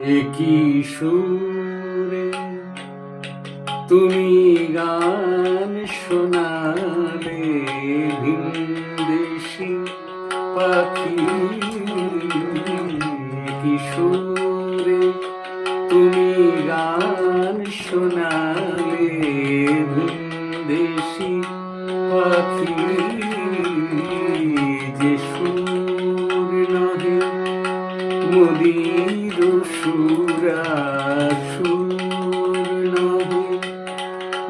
একই সুরে তুমি গান শোনালে ভিনদেশি পাখি। একই সুরে তুমি গান শোনালে মুদির সুরা সুর নহে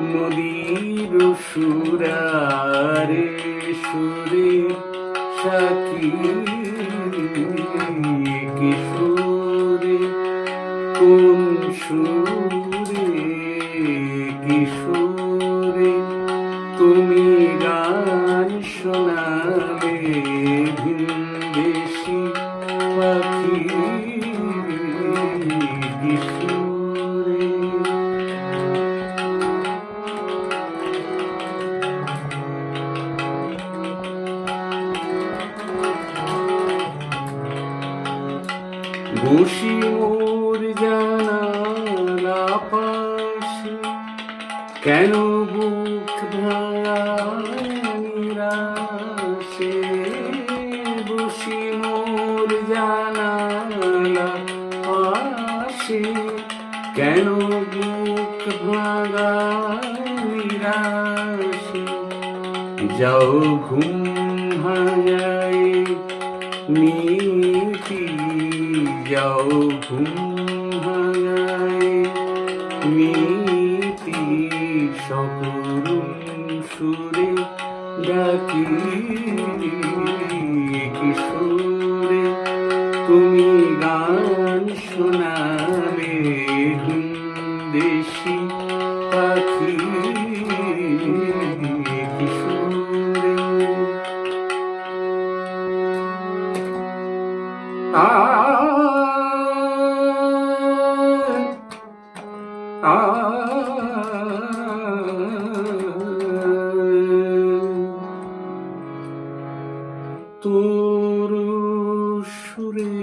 মুদির সুরারে সুরে সাকি কি সুরে কোন সুরে কি তুমি গান শোনালে বসি মোর জানালা পাশে। কেন বুক ভাঙিরাশে বসি মোর জানালা পাশে। কেন বুক ভাঙা নিরাশে? যাও ঘুম ভাঙায় মিটি যাও মিটি সকরুণ সুরে ডাকি কিশোরে তুমি গান শোনালে। তোর সুরে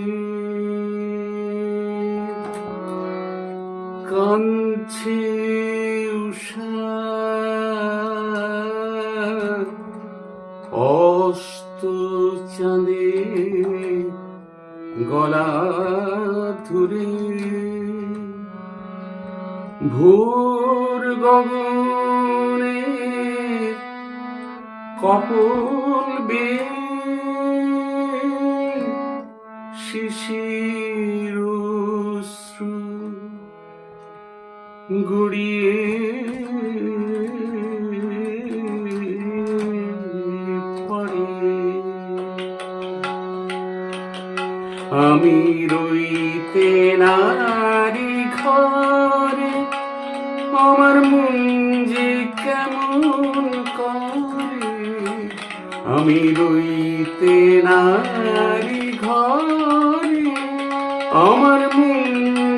উষা অস্ত চাঁদে গলা ধরে ভোর গগনে কপল বে শিশির শ্রু গুড়িয়ে আমি রইতে নারী ঘরে আমি রইতে নারী ঘরে, আমার মন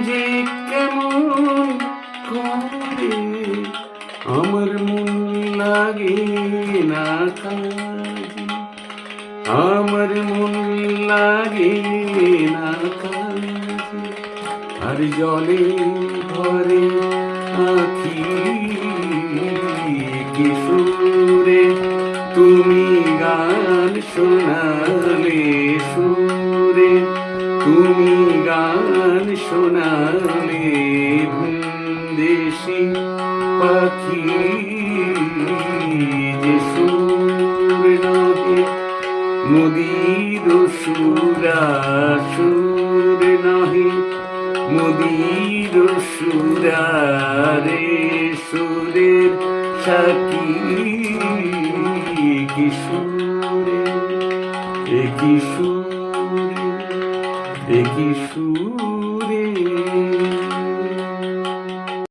যে কেমন করে? আমার মন লাগে না কাজে, আমার মন লাগে না কাজে। আর জলে ভরে আখি কিশোরে তুমি শোনালে সুরে, তুমি গান শোনালে দেশি পাখি যে সুর নহে মুদির সুরা সুর নহে মুদির সুরারে সুরের সাকি কি সুরে সুর কি সুরে এ কি সুর।